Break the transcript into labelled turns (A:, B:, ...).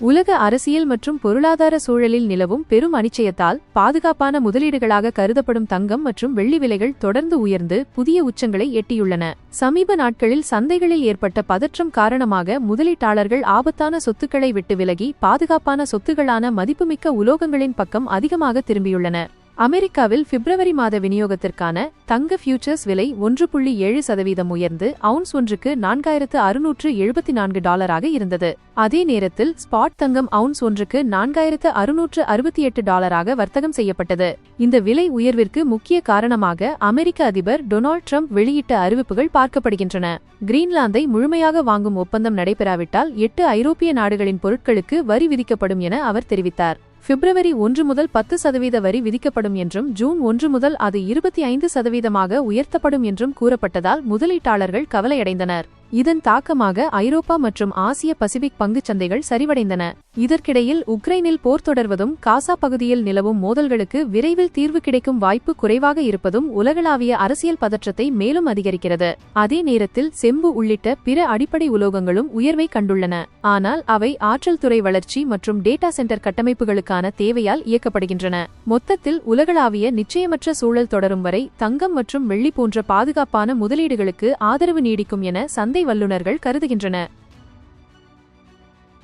A: உலக அரசியல் மற்றும் பொருளாதார சூழலில் நிலவும் பெரும் அனிச்சயத்தால் பாதுகாப்பான முதலீடுகளாக கருதப்படும் தங்கம் மற்றும் வெள்ளி விலைகள் தொடர்ந்து உயர்ந்து புதிய உச்சங்களை எட்டியுள்ளன. சமீப நாட்களில் சந்தைகளில் ஏற்பட்ட பதற்றம் காரணமாக முதலீட்டாளர்கள் ஆபத்தான சொத்துக்களை விட்டு விலகி பாதுகாப்பான சொத்துகளான மதிப்புமிக்க உலோகங்களின் பக்கம் அதிகமாக திரும்பியுள்ளனர். அமெரிக்காவில் பிப்ரவரி மாத விநியோகத்திற்கான தங்க ஃபியூச்சர்ஸ் விலை ஒன்று புள்ளி ஏழு சதவீதம் உயர்ந்து அவுன்ஸ் ஒன்றுக்கு நான்காயிரத்து அறுநூற்று எழுபத்தி நான்கு டாலராக இருந்தது. அதே நேரத்தில் ஸ்பாட் தங்கம் அவுன்ஸ் ஒன்றுக்கு நான்காயிரத்து அறுநூற்று அறுபத்தி எட்டு டாலராக வர்த்தகம் செய்யப்பட்டது. இந்த விலை உயர்விற்கு முக்கிய காரணமாக அமெரிக்க அதிபர் டொனால்ட் ட்ரம்ப் வெளியிட்ட அறிவிப்புகள் பார்க்கப்படுகின்றன. கிரீன்லாந்தை முழுமையாக வாங்கும் ஒப்பந்தம் நடைபெறாவிட்டால் எட்டு ஐரோப்பிய நாடுகளின் பொருட்களுக்கு வரி விதிக்கப்படும் என அவர் தெரிவித்தார். பிப்ரவரி ஒன்று முதல் பத்து சதவீத வரி விதிக்கப்படும் என்றும் ஜூன் ஒன்று முதல் அது இருபத்தி ஐந்து சதவீதமாக உயர்த்தப்படும் என்றும் கூறப்பட்டதால் முதலீட்டாளர்கள் கவலையடைந்தனர். இதன் தாக்கமாக ஐரோப்பா மற்றும் ஆசிய பசிபிக் பங்குச் சந்தைகள் சரிவடைந்தன. இதற்கிடையில் உக்ரைனில் போர் தொடர்வதும் காசா பகுதியில் நிலவும் மோதல்களுக்கு விரைவில் தீர்வு கிடைக்கும் வாய்ப்பு குறைவாக இருப்பதும் உலகளாவிய அரசியல் பதற்றத்தை மேலும் அதிகரிக்கிறது. அதே நேரத்தில் செம்பு உள்ளிட்ட பிற அடிப்படை உலோகங்களும் உயர்வை கண்டுள்ளன. ஆனால் அவை ஆற்றல் துறை வளர்ச்சி மற்றும் டேட்டா சென்டர் கட்டமைப்புகளுக்கான தேவையால் இயக்கப்படுகின்றன. மொத்தத்தில் உலகளாவிய நிச்சயமற்ற சூழல் தொடரும் வரை தங்கம் மற்றும் வெள்ளி போன்ற பாதுகாப்பான முதலீடுகளுக்கு ஆதரவு நீடிக்கும் என சந்தை வல்லுநர்கள் கருதுகின்றன.